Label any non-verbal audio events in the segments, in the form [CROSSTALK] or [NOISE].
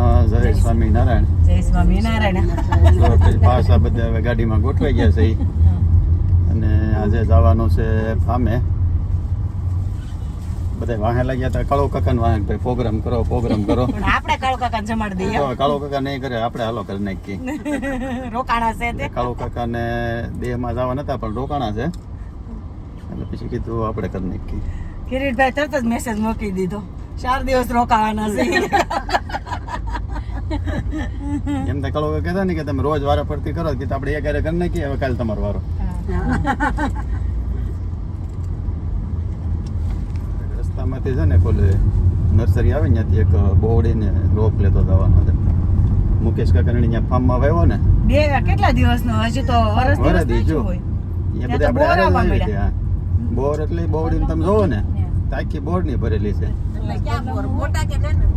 જય સ્વામિનારાયણ જય સ્વામિનારાયણ પાછા બધા હવે ગાડીમાં ગોઠવાઈ ગયા છે અને આજે જવાનું છે ફામે. બધા વાહે લાગ્યા હતા કળો કાકા ને ભાઈ પ્રોગ્રામ કરો પ્રોગ્રામ કરો. આપણે કાળો કાકા જમાડી દઈએ. કાળો કાકા નહીં કરે આપણે હાલો કરી નાખીએ. રોકાણા છે કાળો કાકા ને દેહમાં જવા નતા પણ રોકાણા છે. એટલે પછી કીધું આપણે કરી નાખી કિરીટભાઈ તરત જ મેસેજ મોકલી દીધો. ચાર દિવસ રોકાવાના છે. એમ તો કલો કહેતા ને કે તમે રોજ વારા ફરતી કરો કે આપણે એક હારે કરી નાખીએ હવે કાલે તમારો વારો. રસ્તામાંથી છે ને કોલે નર્સરી આવે ને ત્યાંથી એક બોવડીને રોપ લેતો દવાનો છે. મુકેશ કાકાની ત્યાં ફાર્મમાં વાવ્યો ને. બે કેટલા દિવસનો? હજુ તો વરસ દિવસ વરદી નહીં જો. થયું હોય એ બધા આપણે હા. બોર એટલે બોવડીને તમે જોવો ને આખી બોરની ભરેલી છે.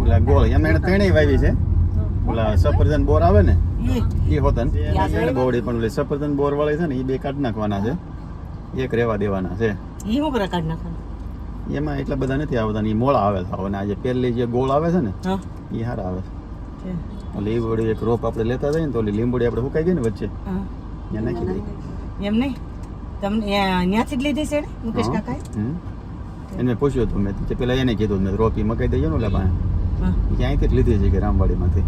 ઓલા ગોળ. એમ એને ત્રણેય વાવી છે. ઓલા સફરજન બોર આવે ને? એ હોતા ને? બોવડી પણ ઓલી સફરજન બોર વાળી છે ને એ બે કાઢી નાખવાના છે. એક રેવા દેવાના છે. એ હું પ્રકાર નાખવાના? એમાં એટલા બધા નથી આવતા ને એ મોળા આવે છે. અને આજે પહેલી જે ગોળ આવે છે ને એ સારા આવે છે. ઓલી એ વળી એક રોપ આપણે લેતા જઈએ ને તો ઓલી લીંબોડી આપણે સુકાઈ ગઈ ને વચ્ચે. ત્યાં નાખી દઈએ. એમ નહીં? તમને ત્યાંથી જ લીધી છે મુકેશ હા. કાકાએ? એને પૂછ્યું હતું મેં પેલા એને કીધું મેં રોપી મકાઈ દઈએ ને ઓલા પાસે. ક્યાંયથી જ લીધી છે કે રામવાડીમાંથી.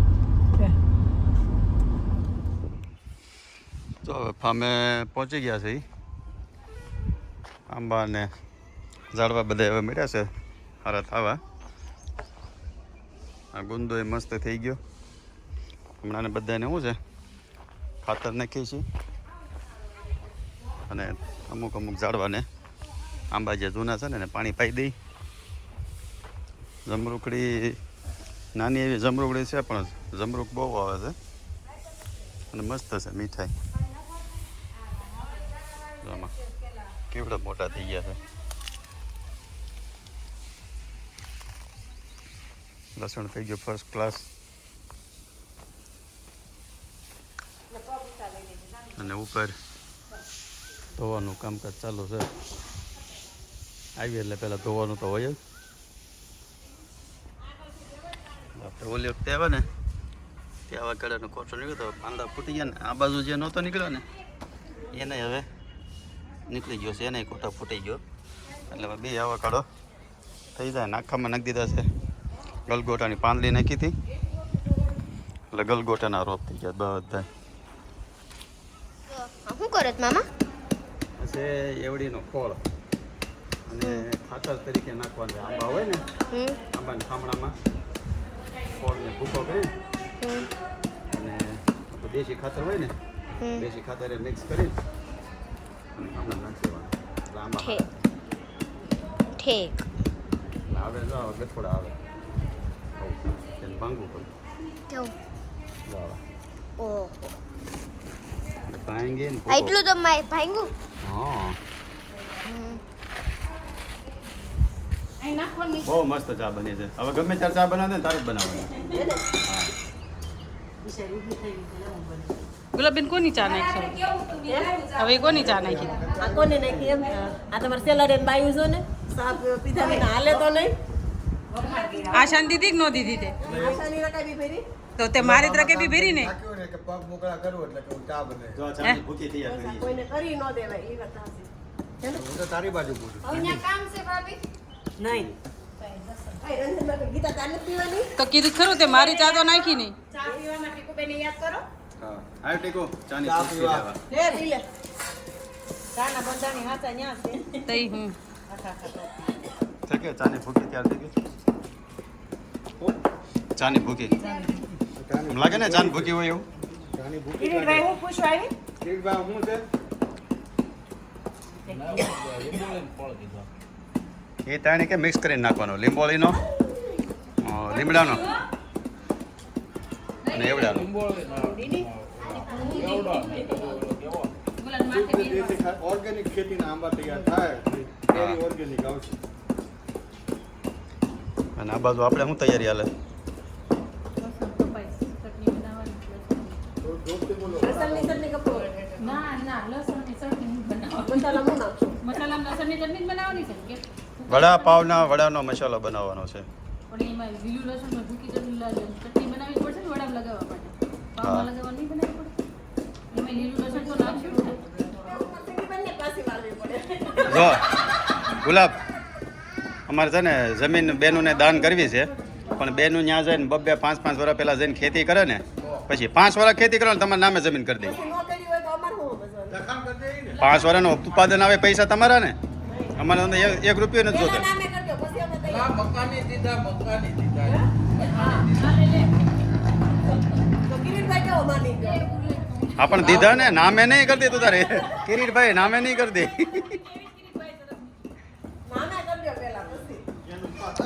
તો હવે ફામે પહોંચી ગયા છે. આંબા ને ઝાડવા બધા હવે મળ્યા છે. હારા થાવા. આ ગુંદો એ મસ્ત થઈ ગયો. હમણાં બધાને શું છે? ખાતર નાખીએ છીએ. અને અમુક અમુક ઝાડવાને આંબા જે જૂના છે ને એને પાણી પાઈ દઈ. જમરૂકડી નાની એવી જમરૂકડી છે પણ જમરૂક બહુ આવે છે. અને મસ્ત છે મીઠાઈ. આમાં કેવડા મોટા થઈ ગયા છે? લસણ થઈ ગયું ફર્સ્ટ ક્લાસ અને ઉપર ધોવાનું કામકાજ ચાલુ છે. આવી એટલે પહેલાં ધોવાનું તો હોય જ. આપણે ઓલી વખતે આવ્યા ને, ત્યાં આગળ કોચો નીકળ્યો તો પાંદા ફૂટી ગયા ને, આ બાજુ જે નહોતો નીકળ્યો ને, એને હવે નીકળી ગયો છે એને કોઠો ફૂટી ગયો. એટલે બે આવા કાઢો થઈ જાય. નાખામાં નાખી દીધા છે. ગલગોટાની પાંદડી નાખી હતી. એટલે ગલગોટાના રોપ થઈ ગયા બધા શું કરો મામા? એવડીનો ખોળ. અને ખાતર તરીકે નાખવાનું આંબા હોય ને આંબાના થામણામાં ખોળને ભૂકો કરી અને દેશી ખાતર હોય ને દેશી ખાતર મિક્સ કરી ઠીક. ઠેક. આવે જો આવે થોડા આવે. એને ભાંગવું પડે. કેવું. ઓહો. ભાંગી ને એટલું તો માય ભાંગું હા. બહુ મસ્ત ચા બની છે. હવે ગમે ત્યારે ચા બનાવે ને તારે જ બનાવવાની. હા ગુલાબેન કોની ચા નાખશો હવે કોની ચા નાખી આ કોને નાખી એમ આ તમારે સેલર એન બાયું છો ને સાપ પીધા વિના હાલે તો નહીં આ શાંતિ થી ન દીધી તે આશાની રકાબી ફેરી તો તે મારી તરકે બી ભેરી ને જો આ ચાની ભૂકી તૈયાર કરી છે. કોઈને કરી ન દેવાય એ વાત સાચી. નહીં આ રંજનમાં તો ગીતા ચા નથી પીવાની તો કીધું ખરું તે મારી ચા તો નાખી નહીં. ચા પીવામાં ટીકુબેનને યાદ કરો. હા આવ ટેકો ચાની ભૂકી લેવા. લે પી લે. ચાના બંધાની હાથા ન્યા છે. તઈ હું. છે કે ચાની ભૂકી તૈયાર થઈ ગઈ. લાગે ને ચાની ભૂકી હોય એવું? કિરીટભાઈ હું પૂછવા આવી? એ તાણે કે મિક્સ કરીને નાખવાનો? લીંબોળીનો? લીમડાનો? અને એવડાનો? ઓર્ગેનિક ખેતીના આંબા તૈયાર થાય. ઓર્ગેનિક આવશે. અને આ બાજુ આપણે શું તૈયારી હાલે? ના ના લસણની ચટણી બનાવવાની. મસાલા મસાલા લસણની ચટણી જ બનાવવાની છે. કે વડા પાવના વડાનો મસાલો બનાવવાનો છે. પણ એમાં લીલું લસણ ભૂકી ચટણી બનાવવી પડશે ને વડા લગાવવા માટે. પાવમાં લગાવવા બનાવવી પડે? અમે લીલું લસણ તો નાખ્યું બંને પાછી વાળવી પડે જો ગુલાબ અમારે છે ને જમીન બેનુંને દાન કરવી છે પણ બેનું ત્યાં જઈને બબ્બે પાંચ પાંચ વર્ષ પહેલાં જઈને ખેતી કરે ને પછી પાંચ વર્ષ ખેતી કરો ને તમારા નામે જમીન કરી દે. પાંચ વર્ષનું ઉત્પાદન આવે પૈસા તમારા ને. અમારે તો એક- રૂપિયો નથી જોતો. મકાની દીધા મકાની ગયો? આપણ દીધા ને નામે નહીં કરતી તું તારે. કિરીટભાઈ નામે નહીં કરતી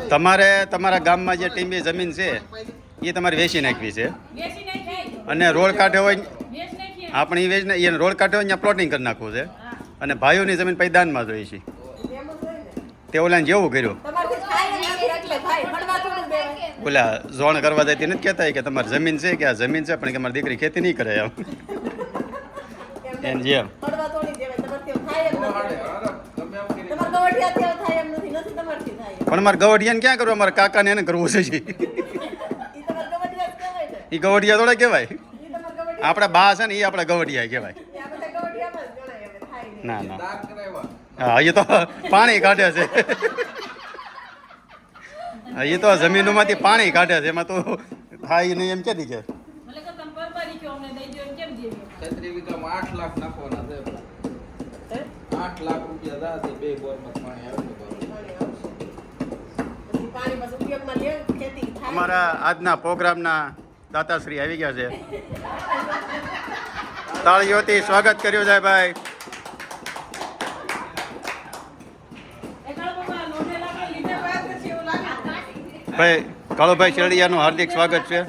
તમારે તમારા ગામમાં જે ટીંબી જમીન છે એ તમારે વેચી નાખવી છે. અને રોડ કાંઠે હોય આપણે એ વેચ ને એને રોડ કાંઠે હોય ત્યાં પ્લોટિંગ કરી નાખવું છે. અને ભાઈઓની જમીન પૈદાનમાં જોઈએ છે એમ જ હોય ને તે ઓલા જેવું કર્યું? ઓલા ઝોણ કરવા જતી નથી કહેતા કે તમારી જમીન છે કે આ જમીન છે પણ કે મારી દીકરી ખેતી નહીં કરે એમ. એમ જેમ. પણ મારે ગવડિયાને ક્યાં કરવું? મારા કાકાને એને કરવું છે. એ ગવડિયા થોડા કહેવાય. ઈ તમારે ગવડિયા આપણા બા છે ને એ આપણા ગવડિયા કહેવાય. ના ના. હા એ તો પાણી કાઢે છે. હા, એ તો જમીનોમાંથી પાણી કાઢે છે એમાં તો થાય નહીં એમ કે છે. આઠ લાખ રૂપિયા બે બોરમાં પાણી આવે છે. બરોબર. પાણી આવશે. પછી પાણી બસ ઉપયોગમાં લે ખેતી થાય. અમારા આજના પ્રોગ્રામના દાતાશ્રી આવી ગયા છે. તાળીઓથી સ્વાગત કર્યું છે ભાઈ એકલા પપ્પા લોઢે લાગે લીધે વાત પછી એવું લાગે ભાઈ કાળુભાઈ શેરડિયાનું હાર્દિક સ્વાગત છે.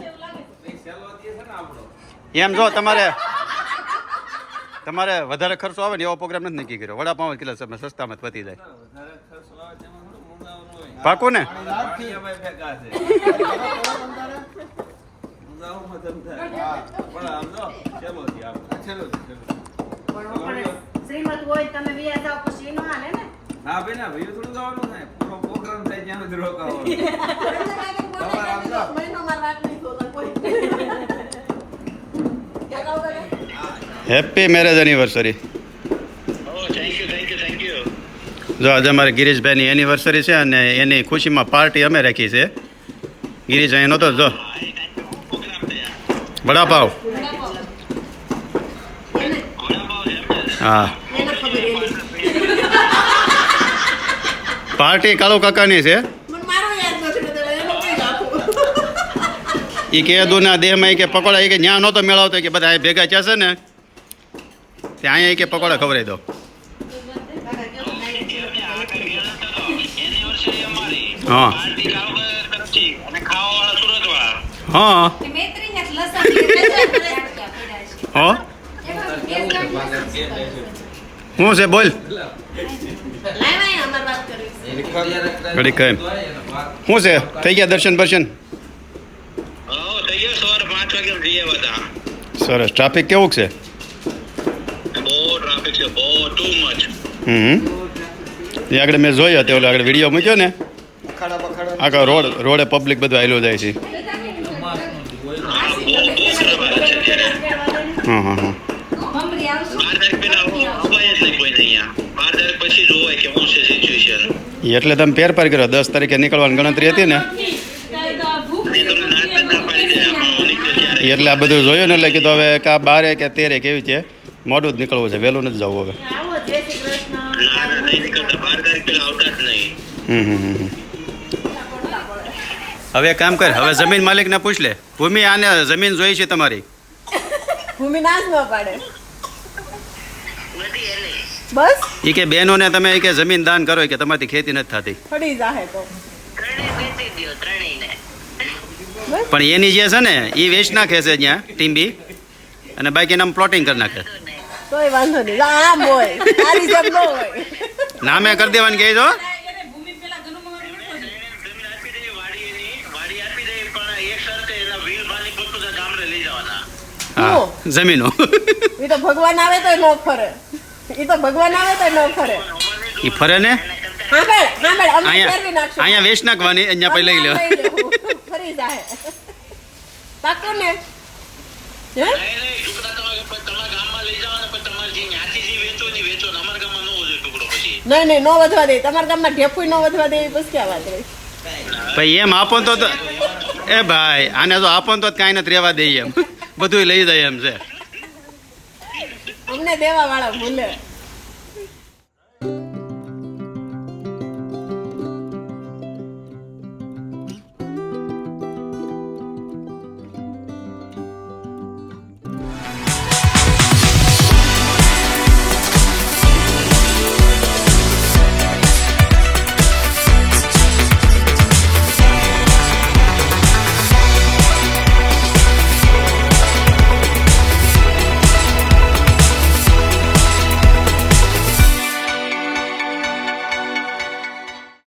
એમ જો તમારે તમારે વધારે ખર્ચો આવે ને એવો પ્રોગ્રામ નથી નક્કી કર્યો. વડાપાઉં કિલો તમે સસ્તામાં જ પતી જાય. પાકું ને? શ્રીમત હોય તમે થોડું થાય પૂરો પ્રોગ્રામ થાય ત્યાં [LAUGHS] તમારે આમ. મહિનો વાત નહીં તો કોઈ. કરે? હેપી મેરેજ એનિવર્સરી જો આજે અમારે ગિરીશભાઈની એનિવર્સરી છે અને એની ખુશીમાં પાર્ટી અમે રાખી છે. ગિરીશ અહીં નહોતો જો. વડાપાવ. હા એને ખબર એની પાર્ટી કાળુ કાકાની છે મને મારો યાદ નથી રહેતો, એનો કઈ નાખું એ કે દૂના દેહમાં ઈ કે પકોડા ઈ કે ન્યા નહોતો મેળવતો કે બધા અહીં ભેગા થયા છે ને ત્યાં અહીંયા ઈ કે પકોડા ખવડાવી દો હા હા હો શું છે બોલ ઘડીક કેમ? શું છે? થઈ ગયા દર્શન બર્શન? સરસ. ટ્રાફિક કેવું છે? હમ. એ આગળ મેં જોયો હતો ઓલો આગળ વીડિયો મૂક્યો ને. આખા રોડ રોડે પબ્લિક બધું આવેલું જાય છે. હા હા હા એટલે તમે ફેરફાર કર્યો. દસ તારીખે નીકળવાની ગણતરી હતી ને? એટલે આ બધું જોયું ને એટલે કીધું હવે કા બારે કે તેરે કેવી છે? મોડું જ નીકળવું છે. વહેલું નથી જવું હવે. હવે કામ કર. હવે જમીન માલિકને પૂછ લે. ભૂમિ આને જમીન જોઈ છે તમારી? ભૂમિ નાશ પાડે. બસ. એ કે બહેનોને તમે એ કે જમીન દાન કરો કે તમારી ખેતી નથી થતી. ફળી જાહે તો. પણ એની જે છે ને એ વેસ્ટ નાખે છે ત્યાં ટીમ્બી અને બાકી નામ પ્લોટિંગ કરી નાખે. તોય વાંધો નહીં. લા, આમ હોય. તારી જેમ ન હોય. નામે કરી દેવાની કહે છો? એને ભૂમિ પેલા ઘણું મગજ જમીન આપી દઈએ વાડી એની વાડી આપી દઈએ પણ એક શરતે એના વીલ બાની પોતપોતા ગામડે લઈ જવાના હા જમીનો. એ તો ભગવાન આવે તો નો ફરે. એ તો ભગવાન આવે તો ન ફરે. એ ફરે ને? અહીંયા ફેરવી નાખશું. અહીંયા વેચ નાખવાની અહીંયા પછી લઈ લો ફરી જાહે પાક્કું ને? હે? નહીં નહીં ને વધવા દે. તમારા ગામમાં ઢેફુય નો વધવા દે પછી ક્યાં વાત રહી ભાઈ એમ આપો તો તો- એ ભાઈ આને તો આપો તો કાંઈ નથી રહેવા દઈએ એમ. બધું લઈ જાય એમ છે. என்ன தேவா வாழ முள்ளு